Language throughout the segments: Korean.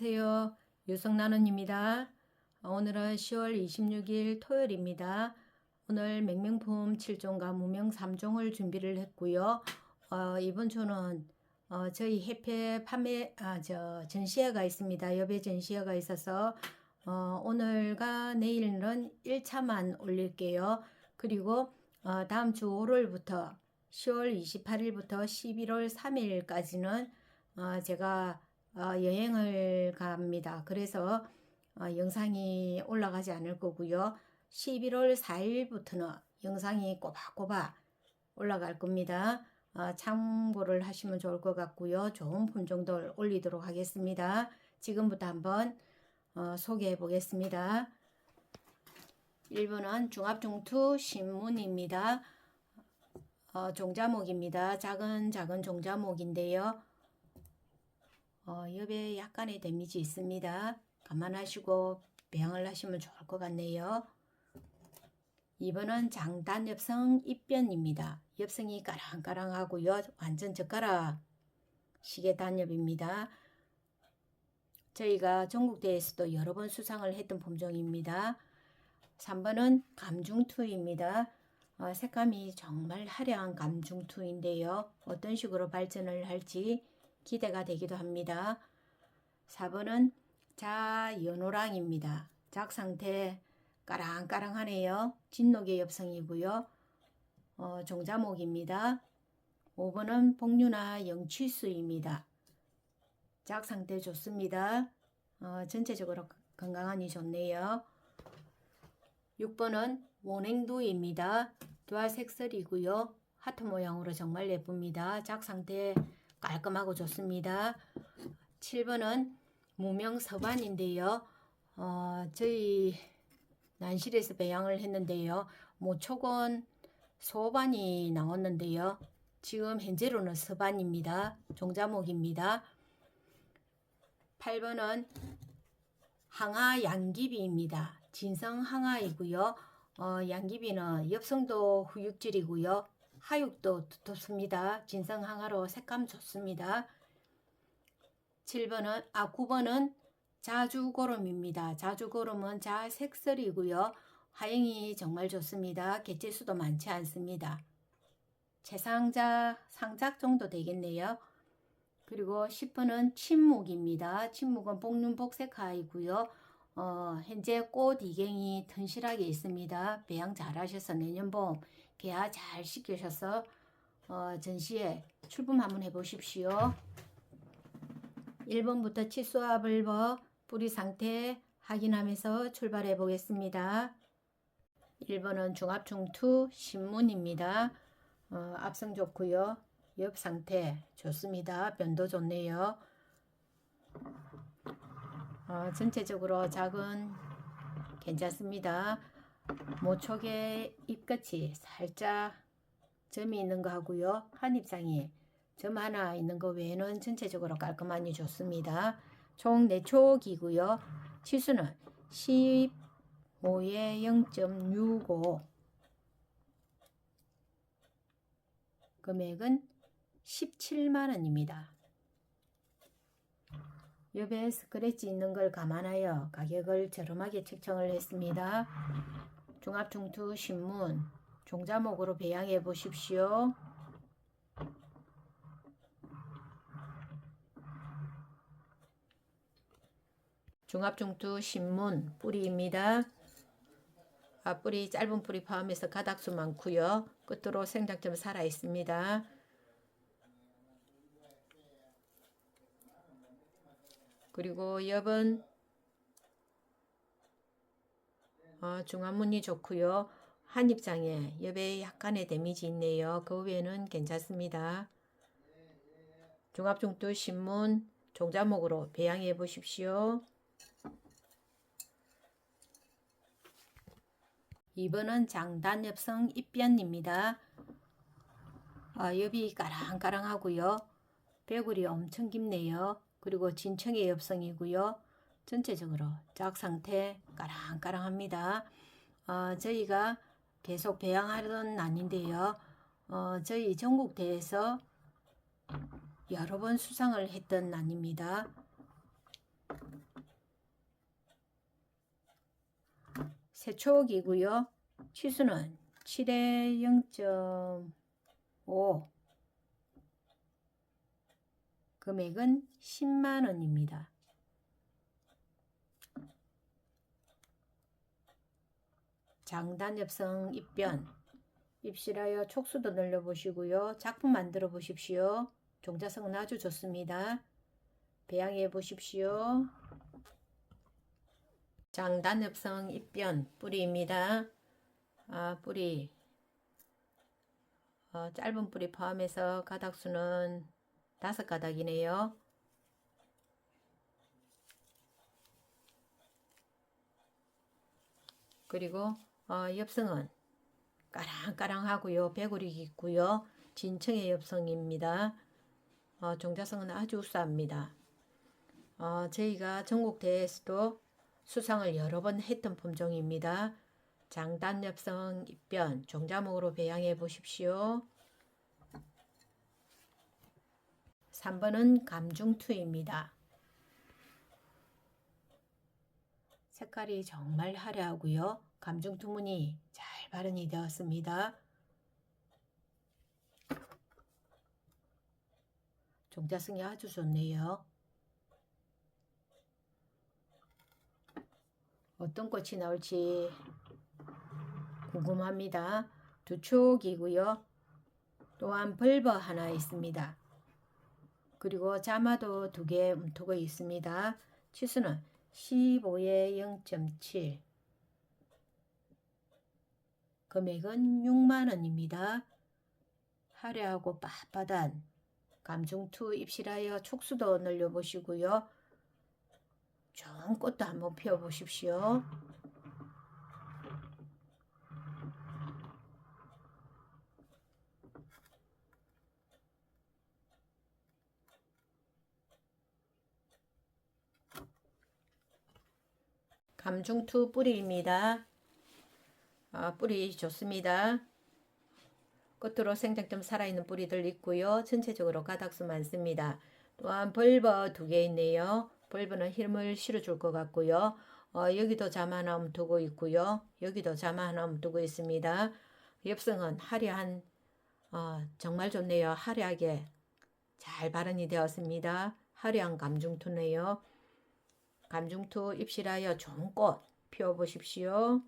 안녕하세요. 유성나눔입니다. 오늘은 10월 26일 토요일입니다. 오늘 맹명품 7종과 무명 3종을 준비를 했고요. 어, 이번 주는 어, 저희 해패 판매 아, 저 전시회가 있습니다. 여배 전시회가 있어서 어, 오늘과 내일은 1차만 올릴게요. 그리고 어, 다음 주 5월부터 10월 28일부터 11월 3일까지는 어, 제가 어, 여행을 갑니다. 그래서 어, 영상이 올라가지 않을 거고요. 11월 4일부터는 영상이 꼬박꼬박 올라갈 겁니다. 어, 참고를 하시면 좋을 것 같고요. 좋은 품종들 올리도록 하겠습니다. 지금부터 한번 어, 소개해 보겠습니다. 1번은 중합중투 신문입니다. 어, 종자목입니다. 작은 작은 종자목인데요. 어, 옆에 약간의 데미지 있습니다. 감안하시고 배양을 하시면 좋을 것 같네요. 2번은 장단 엽성 입변입니다. 엽성이 까랑까랑하고요. 완전 젓가락 시계 단엽입니다. 저희가 전국대회에서도 여러 번 수상을 했던 품종입니다. 3번은 감중투입니다. 어, 색감이 정말 화려한 감중투인데요. 어떤 식으로 발전을 할지 기대가 되기도 합니다. 4번은 자연호랑입니다. 작 상태 까랑까랑하네요. 진녹의 엽성이고요. 어, 종자목입니다. 5번은 복류나 영취수입니다. 작 상태 좋습니다. 어, 전체적으로 건강하니 좋네요. 6번은 원행두입니다. 두알 색설이고요. 하트 모양으로 정말 예쁩니다. 작 상태 깔끔하고 좋습니다. 7번은 무명 서반인데요. 어, 저희 난실에서 배양을 했는데요. 모초곤 소반이 나왔는데요. 지금 현재로는 서반입니다. 종자목입니다. 8번은 항아 양귀비입니다. 진성 항아이고요. 어, 양귀비는 엽성도 후육질이고요. 하육도 두텁습니다. 진성 항아로 색감 좋습니다. 7번은 아 9번은 자주고름입니다. 자주고름은 자색설이고요. 화형이 정말 좋습니다. 개체수도 많지 않습니다. 최상자 상작 정도 되겠네요. 그리고 10번은 침묵입니다. 침묵은 복륜복색화이고요. 어, 현재 꽃 이갱이 튼실하게 있습니다. 배양 잘 하셔서 내년 봄 개화 잘 시키셔서 어, 전시에 출품 한번 해보십시오. 1번부터 치수압을 버 뿌리 상태 확인하면서 출발해 보겠습니다. 1번은 중합중투 신문입니다. 어, 앞성 좋고요. 옆 상태 좋습니다. 변도 좋네요. 어, 전체적으로 작은 괜찮습니다. 모촉의 잎끝이 살짝 점이 있는 거 하고요. 한 잎상이 점 하나 있는 거 외에는 전체적으로 깔끔하니 좋습니다. 총 4촉이고요. 치수는 15에 0.65 금액은 17만원입니다. 옆에 스크래치 있는 걸 감안하여 가격을 저렴하게 책정을 했습니다. 종합중투 신문 종자목으로 배양해 보십시오. 중합중투 신문 뿌리입니다. 앞뿌리 짧은 뿌리 포함해서 가닥수 많고요. 끝으로 생장점 살아 있습니다. 그리고 옆은 어, 중안무늬 좋고요. 한 입장에 옆에 약간의 데미지 있네요. 그 외에는 괜찮습니다. 중합중투 신문 종자목으로 배양해 보십시오. 2번은 장단엽성 입변입니다. 아, 엽이 까랑까랑하고요. 배굴이 엄청 깊네요. 그리고 진청의 엽성이고요. 전체적으로 짝 상태 까랑까랑합니다. 어, 저희가 계속 배양하던 난인데요. 어, 저희 전국대회에서 여러 번 수상을 했던 난입니다. 세초기고요. 치수는 7에 0.5 금액은 10만원입니다. 장단 엽성 입변 입실하여 촉수도 늘려보시고요. 작품 만들어 보십시오. 종자성은 아주 좋습니다. 배양해 보십시오. 장단 엽성 입변 뿌리입니다. 아, 뿌리 어, 짧은 뿌리 포함해서 가닥수는 다섯 가닥이네요. 그리고 어, 엽성은 까랑까랑하고요. 배구리 있고요. 진청의 엽성입니다. 어, 종자성은 아주 우수합니다. 어, 저희가 전국 대회에서도 수상을 여러 번 했던 품종입니다. 장단 엽성 입변 종자목으로 배양해 보십시오. 3번은 감중투입니다. 색깔이 정말 화려하고요. 감중투문이 잘 발현이 되었습니다. 종자성이 아주 좋네요. 어떤 꽃이 나올지 궁금합니다. 두 촉이고요. 또한 벌버 하나 있습니다. 그리고 자마도 두 개 움트고 있습니다. 치수는 15에 0.7 금액은 6만 원입니다. 화려하고 빳빳한 감중투 입실하여 촉수도 늘려 보시고요. 좋은 꽃도 한번 피워 보십시오. 감중투 뿌리입니다. 아, 뿌리 좋습니다. 끝으로 생장점 살아있는 뿌리들 있고요. 전체적으로 가닥수 많습니다. 또한 벌버 두 개 있네요. 벌버는 힘을 실어줄 것 같고요. 어, 여기도 잠 하나 움두고 있고요. 여기도 잠 하나 움두고 있습니다. 엽성은 화려한 어, 정말 좋네요. 화려하게 잘 발현이 되었습니다. 화려한 감중투네요. 감중투 입실하여 좋은 꽃 피워보십시오.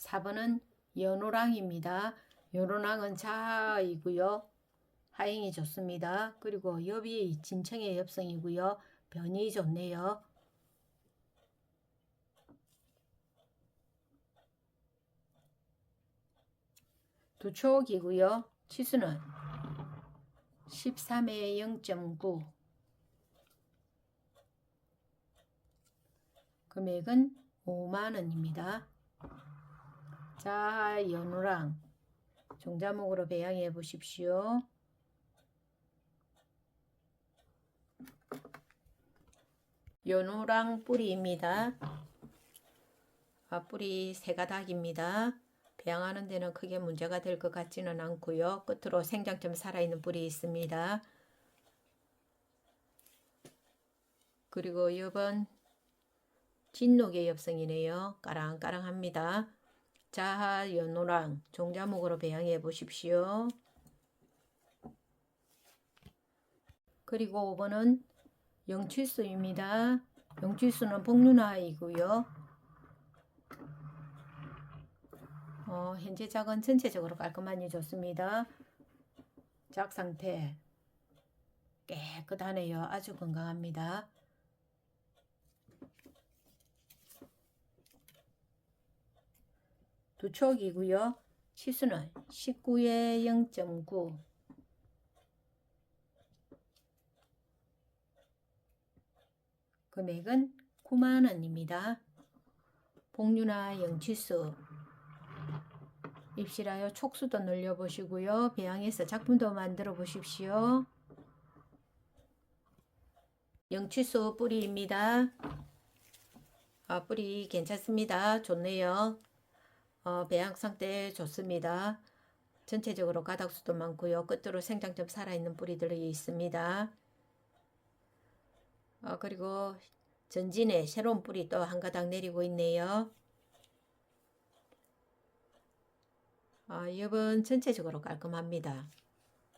4번은 연호랑입니다. 연호랑은 자이고요. 하행이 좋습니다. 그리고 엽이 진청의 엽성이고요. 변이 좋네요. 두 촉이고요. 치수는 13에 0.9 금액은 5만원입니다. 자, 연우랑 종자목으로 배양해 보십시오. 연우랑 뿌리입니다. 아, 뿌리 세 가닥입니다. 배양하는 데는 크게 문제가 될 것 같지는 않고요. 끝으로 생장점 살아있는 뿌리 있습니다. 그리고 이번 진녹의 엽성이네요. 까랑까랑합니다. 자하 연노랑 종자목으로 배양해 보십시오. 그리고 5번은 영칠수입니다. 영칠수는 복륜화이고요. 어, 현재 작은 전체적으로 깔끔하니 좋습니다. 작 상태 깨끗하네요. 아주 건강합니다. 두 촉이고요. 치수는 19에 0.9 금액은 9만원입니다. 복류나 영치수 입실하여 촉수도 늘려보시고요. 배양해서 작품도 만들어 보십시오. 영치수 뿌리입니다. 아, 뿌리 괜찮습니다. 좋네요. 어, 배양 상태 좋습니다. 전체적으로 가닥수도 많고요. 끝으로 생장점 살아있는 뿌리들이 있습니다. 어, 그리고 전진에 새로운 뿌리 또 한 가닥 내리고 있네요. 아, 엽은 전체적으로 깔끔합니다.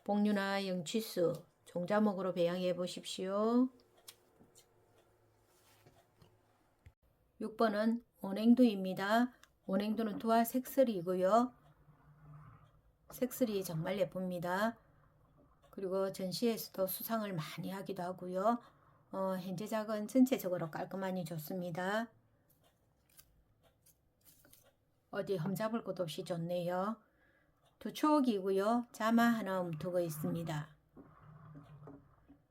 복류나 영취수, 종자목으로 배양해 보십시오. 6번은 온행두입니다. 온행두는 두화 색슬이고요. 색슬이 정말 예쁩니다. 그리고 전시에서도 수상을 많이 하기도 하고요. 어, 현재 작은 전체적으로 깔끔하니 좋습니다. 어디 흠잡을 곳 없이 좋네요. 두 초옥이고요. 자마 하나 움트고 있습니다.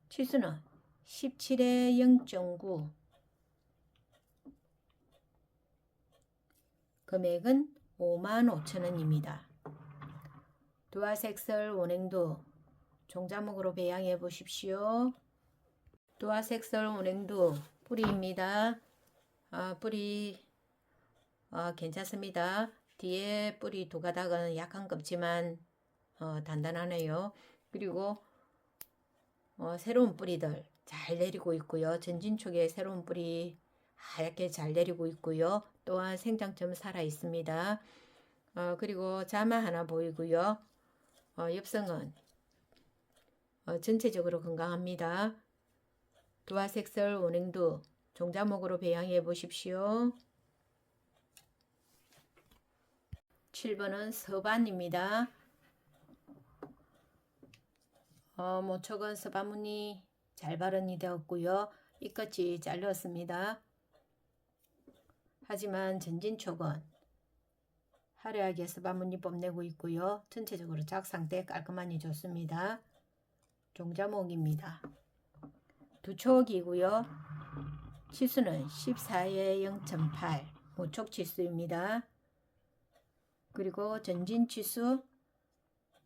치수는 17에 0.9 금액은 55,000원입니다. 두화색설 원행도 종자목으로 배양해 보십시오. 두화색설 원행도 뿌리입니다. 아, 뿌리 아, 괜찮습니다. 뒤에 뿌리 두 가닥은 약간 껍지만 어, 단단하네요. 그리고 어, 새로운 뿌리들 잘 내리고 있고요. 전진 쪽에 새로운 뿌리 하얗게 잘 내리고 있고요. 또한 생장점 살아 있습니다. 어, 그리고 자마 하나 보이고요. 어, 엽성은 어, 전체적으로 건강합니다. 두화색설 원행두 종자목으로 배양해 보십시오. 7번은 서반입니다. 어, 모촉은 서반무늬 잘 발현이 되었고요. 이 끝이 잘렸습니다. 하지만 전진촉은 화려하게 서반무늬 뽐내고 있고요. 전체적으로 작상때 깔끔하니 좋습니다. 종자목입니다. 두 촉이고요. 치수는 14에 0.8 모촉 치수입니다. 그리고 전진 치수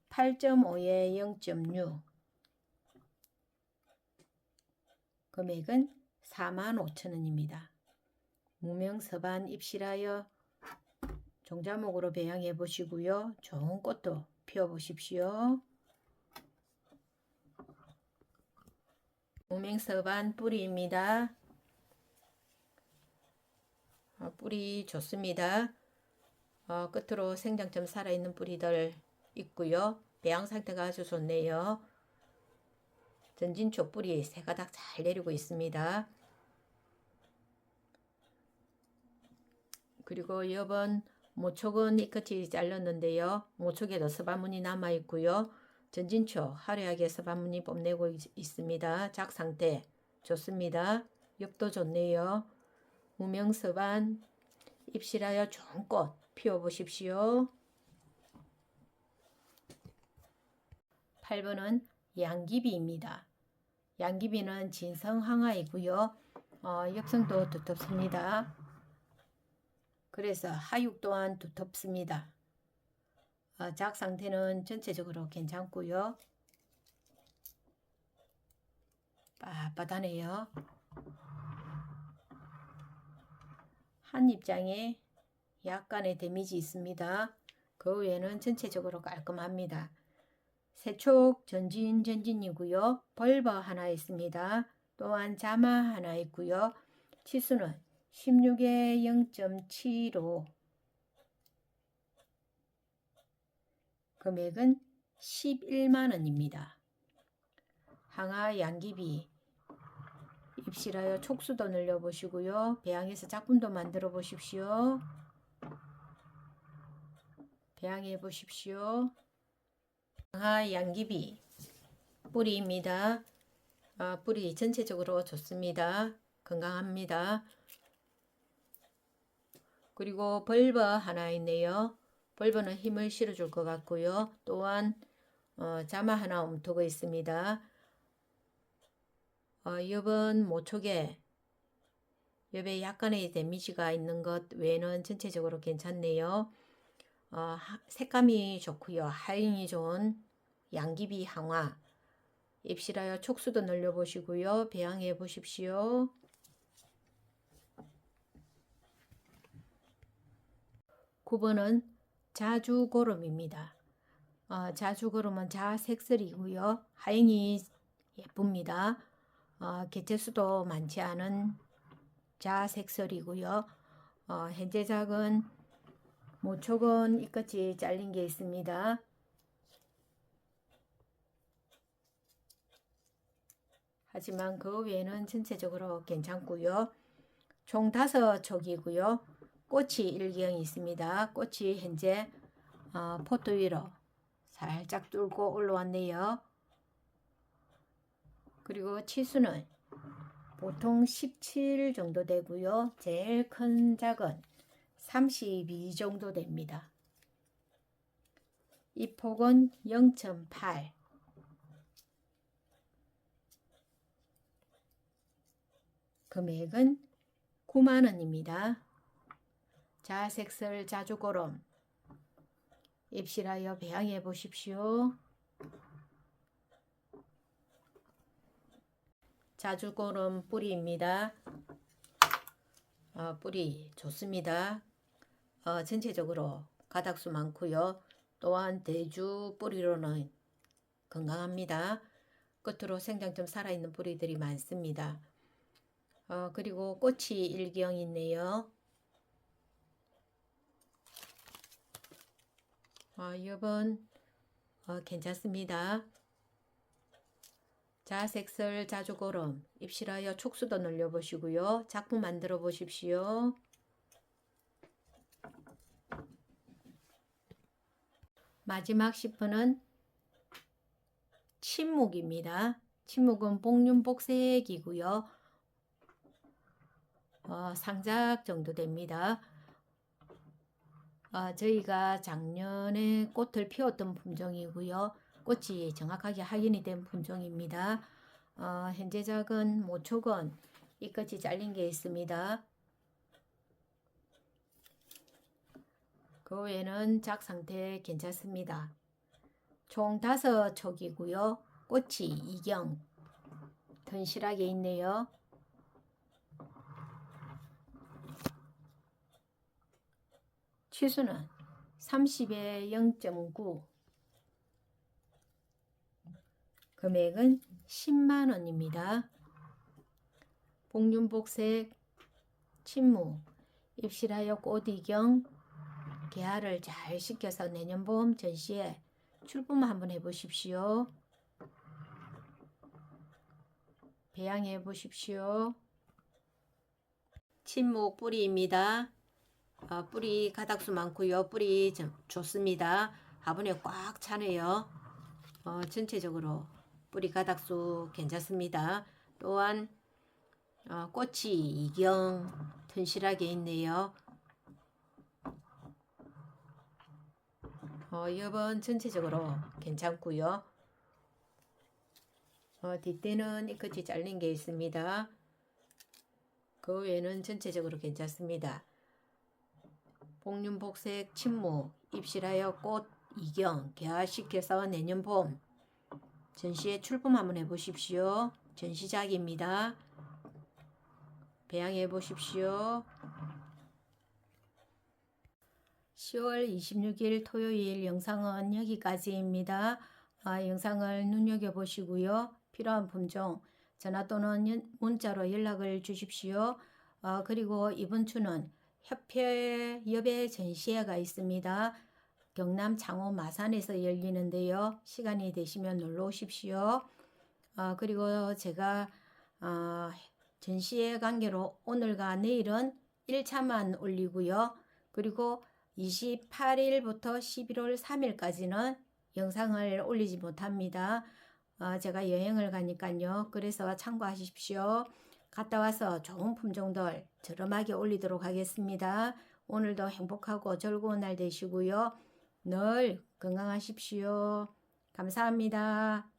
8.5에 0.6 금액은 45,000원입니다. 무명서반 입실하여 종자목으로 배양해 보시고요. 좋은 꽃도 피워 보십시오. 무명서반 뿌리입니다. 어, 뿌리 좋습니다. 어, 끝으로 생장점 살아있는 뿌리들 있고요. 배양 상태가 아주 좋네요. 전진초 뿌리 세 가닥 잘 내리고 있습니다. 그리고 이번 모촉은 이 끝이 잘렸는데요. 모촉에도 서반문이 남아 있고요. 전진초 화려하게 서반문이 뽐내고 있, 있습니다. 작 상태 좋습니다. 엽도 좋네요. 무명서반 입실하여 좋은 꽃 피워 보십시오. 8번은 양귀비입니다. 양귀비는 진성항아이고요. 어, 엽성도 두텁습니다. 그래서 하육 또한 두텁습니다. 어, 작 상태는 전체적으로 괜찮고요. 빳빳하네요. 한 입장에 약간의 데미지 있습니다. 그 외에는 전체적으로 깔끔합니다. 세촉 전진 전진이고요. 벌버 하나 있습니다. 또한 자마 하나 있고요. 치수는 16에 0.75 금액은 11만원입니다. 항아 양귀비 입실하여 촉수도 늘려보시고요. 배양해서 작품도 만들어 보십시오. 배양해 보십시오. 항아 양귀비 뿌리입니다. 아, 뿌리 전체적으로 좋습니다. 건강합니다. 그리고 벌버 하나 있네요. 벌버는 힘을 실어줄 것 같고요. 또한 어, 자마 하나 움트고 있습니다. 어, 엽은 모촉에 엽에 약간의 데미지가 있는 것 외에는 전체적으로 괜찮네요. 어, 하, 색감이 좋고요. 하인이 좋은 양귀비 항화 입실하여 촉수도 늘려보시고요. 배양해 보십시오. 9번은 자주고름입니다. 어, 자주고름은 자색슬이고요. 하잉이 예쁩니다. 어, 개체수도 많지 않은 자색설이고요. 어, 현재 작은 모촉은 이끝이 잘린 게 있습니다. 하지만 그 외에는 전체적으로 괜찮고요. 총 다섯 촉이고요. 꽃이 일경이 있습니다. 꽃이 현재 어, 포토 위로 살짝 뚫고 올라왔네요. 그리고 치수는 보통 17 정도 되고요. 제일 큰 작은 32 정도 됩니다. 이 폭은 0.8 금액은 9만원입니다. 자색설 자주고름 입실하여 배양해 보십시오. 자주고름 뿌리입니다. 어, 뿌리 좋습니다. 어, 전체적으로 가닥수 많고요. 또한 대주 뿌리로는 건강합니다. 끝으로 생장점 살아있는 뿌리들이 많습니다. 어, 그리고 꽃이 일경 있네요. 어, 이번 어, 괜찮습니다. 자 색설 자주고름 입실하여 촉수도 늘려보시고요. 작품 만들어 보십시오. 마지막 10분은 침묵입니다. 침묵은 복륜복색이고요. 어, 상작 정도 됩니다. 어, 저희가 작년에 꽃을 피웠던 품종이고요. 꽃이 정확하게 확인이 된 품종입니다. 어, 현재 작은 모촉은 이끝이 잘린 게 있습니다. 그 외에는 작 상태 괜찮습니다. 총 다섯 촉이고요. 꽃이 이경 튼실하게 있네요. 치수는 30에 0.9 금액은 10만원입니다. 복륜복색 침무 입실하여 꽃이경 개화를 잘 시켜서 내년 봄 전시에 출품 한번 해보십시오. 배양해 보십시오. 침묵 뿌리입니다. 어, 뿌리 가닥수 많고요. 뿌리 좀 좋습니다. 화분에 꽉 차네요. 어, 전체적으로 뿌리 가닥수 괜찮습니다. 또한 어, 꽃이 이경 튼실하게 있네요. 어, 이번 전체적으로 괜찮고요. 어, 뒷대는 이 끝이 잘린 게 있습니다. 그 외에는 전체적으로 괜찮습니다. 복륜복색 침묵 입실하여 꽃 이경 개화시켜서 내년 봄 전시에 출품 한번 해보십시오. 전시작입니다. 배양해 보십시오. 10월 26일 토요일 영상은 여기까지입니다. 아, 영상을 눈여겨보시고요. 필요한 품종 전화 또는 연, 문자로 연락을 주십시오. 아, 그리고 이번 주는 협회 여배 전시회가 있습니다. 경남 창호 마산에서 열리는데요. 시간이 되시면 놀러 오십시오. 아, 그리고 제가 아, 전시회 관계로 오늘과 내일은 1차만 올리고요. 그리고 28일부터 11월 3일까지는 영상을 올리지 못합니다. 어, 제가 여행을 가니까요. 그래서 참고하십시오. 갔다 와서 좋은 품종들 저렴하게 올리도록 하겠습니다. 오늘도 행복하고 즐거운 날 되시고요. 늘 건강하십시오. 감사합니다.